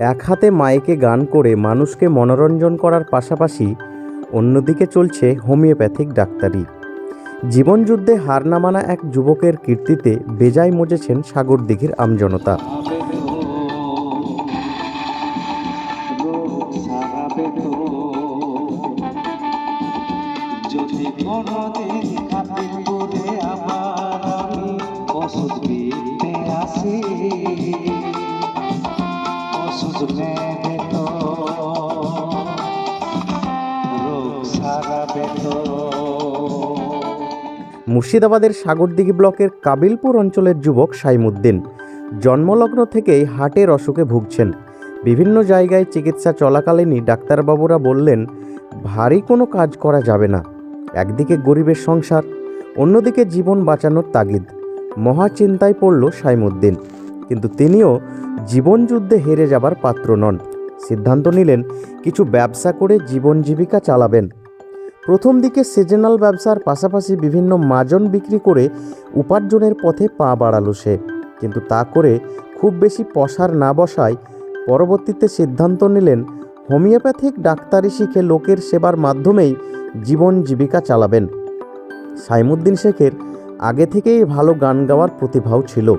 এক হাতে মাইকে গান করে মানুষকে মনোরঞ্জন করার পাশাপাশি অন্যদিকে চলছে হোমিওপ্যাথিক ডাক্তারি। জীবনযুদ্ধে হার না মানা এক যুবকের কীর্তিতে বেজায় মজেছেন সাগরদিঘির আমজনতা। যদি মুর্শিদাবাদের সাগরদিঘি ব্লকের কাবিলপুর অঞ্চলের যুবক সাইমুদ্দিন জন্মলগ্ন থেকেই হার্টের অসুখে ভুগছেন। বিভিন্ন জায়গায় চিকিৎসা চলাকালীনই ডাক্তারবাবুরা বললেন, ভারী কোনো কাজ করা যাবে না। একদিকে গরিবের সংসার, অন্যদিকে জীবন বাঁচানোর তাগিদ। মহা চিন্তায় পড়ল সাইমুদ্দিন। কিন্তু তিনিও জীবনযুদ্ধে হেরে যাবার পাত্র নন। সিদ্ধান্ত নিলেন, কিছু ব্যবসা করে জীবন জীবিকা চালাবেন। প্রথম দিকে সিজনাল ব্যবসার পাশাপাশি বিভিন্ন মাজন বিক্রি করে উপার্জনের পথে পা বাড়ালো সে। কিন্তু তা করে খুব বেশি পসার না বসায় পরবর্তীতে সিদ্ধান্ত নিলেন, হোমিওপ্যাথিক ডাক্তারি শিখে লোকের সেবার মাধ্যমেই জীবন জীবিকা চালাবেন। সাইমুদ্দিন শেখের আগে থেকেই ভালো গান গাওয়ার প্রতিভাও ছিল।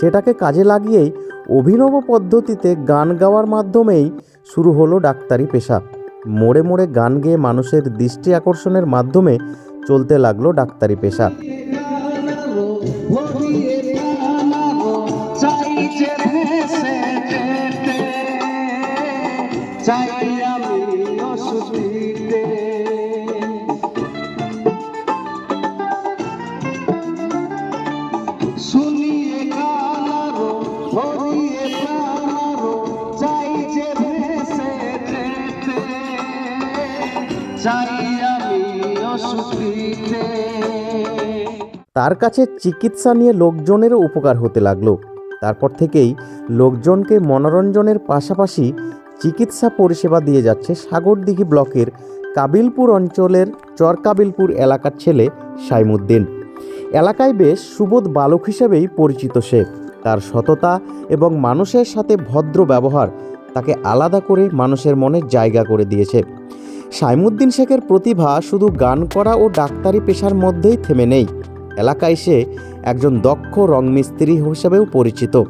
সেটাকে কাজে লাগিয়েই অভিনব পদ্ধতিতে গান গাওয়ার মাধ্যমেই শুরু হলো ডাক্তারি পেশা। মোড়ে মোড়ে গান গেয়ে মানুষের দৃষ্টি আকর্ষণের মাধ্যমে চলতে লাগল ডাক্তারি পেশা। চাই তার কাছে চিকিৎসা নিয়ে লোকজনেরও উপকার হতে লাগল। তারপর থেকেই লোকজনকে মনোরঞ্জনের পাশাপাশি চিকিৎসা পরিষেবা দিয়ে যাচ্ছে সাগরদিঘি ব্লকের কাবিলপুর অঞ্চলের চরকাবিলপুর এলাকার ছেলে সাইমুদ্দিন। এলাকায় বেশ সুবোধ বালক হিসেবেই পরিচিত সে। তার সততা এবং মানুষের সাথে ভদ্র ব্যবহার তাকে আলাদা করে মানুষের মনে জায়গা করে দিয়েছে। সাইমুদ্দিন শেখের প্রতিভা শুধু গান করা ও ডাক্তারি পেশার মধ্যেই থেমে নেই। এলাকায় সে একজন দক্ষ রংমিস্ত্রি হিসেবেও পরিচিত।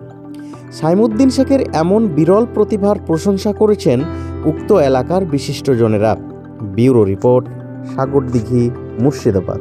সাইমুদ্দিন শেখের এমন বিরল প্রতিভার প্রশংসা করেছেন উক্ত এলাকার বিশিষ্টজনেরা। Bureau report, Sagardighi, Murshidabad.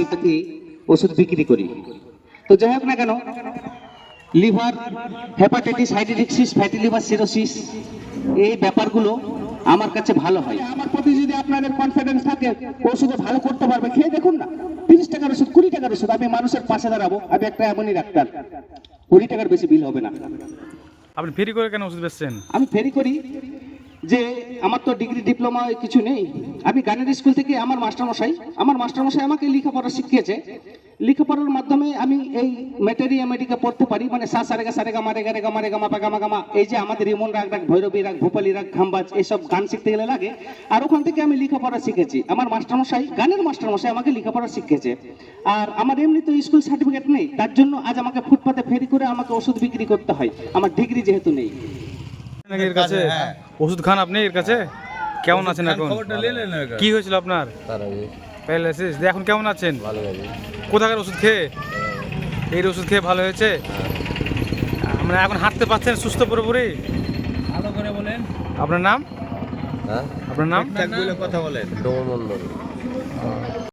Homeopathy ওষুধ বিক্রি করি। তো যাই হোক না কেন লিভার হেপাটাইটিস হাইড্রোডিক্সিস ফ্যাটি লিভার সিরোসিস এই ব্যাপারগুলো আমার কাছে ভালো হয়। আমার প্রতি যদি আপনাদের কনফিডেন্স থাকে ওষুধে ভালো করতে পারবে খেয়ে দেখুন না। তিরিশ টাকার ওষুধ কুড়ি টাকার ওষুধ আমি মানুষের পাশে দাঁড়াবো আমি একটা এমনই ডাক্তার। কুড়ি টাকার বেশি বিল হবে না। আপনি ফেরি করে কেন ওষুধ বেচছেন? আমি ফেরি করি যে আমার তো ডিগ্রি, ডিপ্লোমা কিছু নেই। আমি গানের স্কুল থেকে আমার মাস্টারমশাই আমার মাস্টারমশাই আমাকে লেখাপড়া শিখিয়েছে। লেখাপড়ার মাধ্যমে আমি এই ম্যাটেরিয়া মেডিকা পড়তে পারি মানে সা সারেগা সারেগা মারেগা রেগা মারেগা মাপা গামা গামা এই যে আমাদের রিমন রাগ রাগ, ভৈরবী রাগ, ভূপালী রাগ খাম্বাজ এইসব গান শিখতে গেলে লাগে। আর ওখান থেকে আমি লেখাপড়া শিখেছি। আমার মাস্টারমশাই, গানের মাস্টারমশাই আমাকে লেখাপড়া শিখিয়েছে। আর আমার এমনি তো স্কুল সার্টিফিকেট নেই, তার জন্য আজ আমাকে ফুটপাতে ফেরি করে আমাকে ওষুধ বিক্রি করতে হয়। আমার ডিগ্রি যেহেতু নেই। এর কাছে? ওষুধ খান আপনি এর কাছে? কেমন আছেন এখন? কি হয়েছিল আপনার? প্যারালাইসিস। এখন কেমন আছেন? কোথাকার ওষুধ খেয়ে? এই ওষুধ খেয়ে ভালো হয়েছে? মানে এখন হাঁটতে পারছেন সুস্থ পুরোপুরি? ভালো করে বলেন। আপনার নাম? হ্যাঁ? আপনার নাম? ডোমর মন্ডল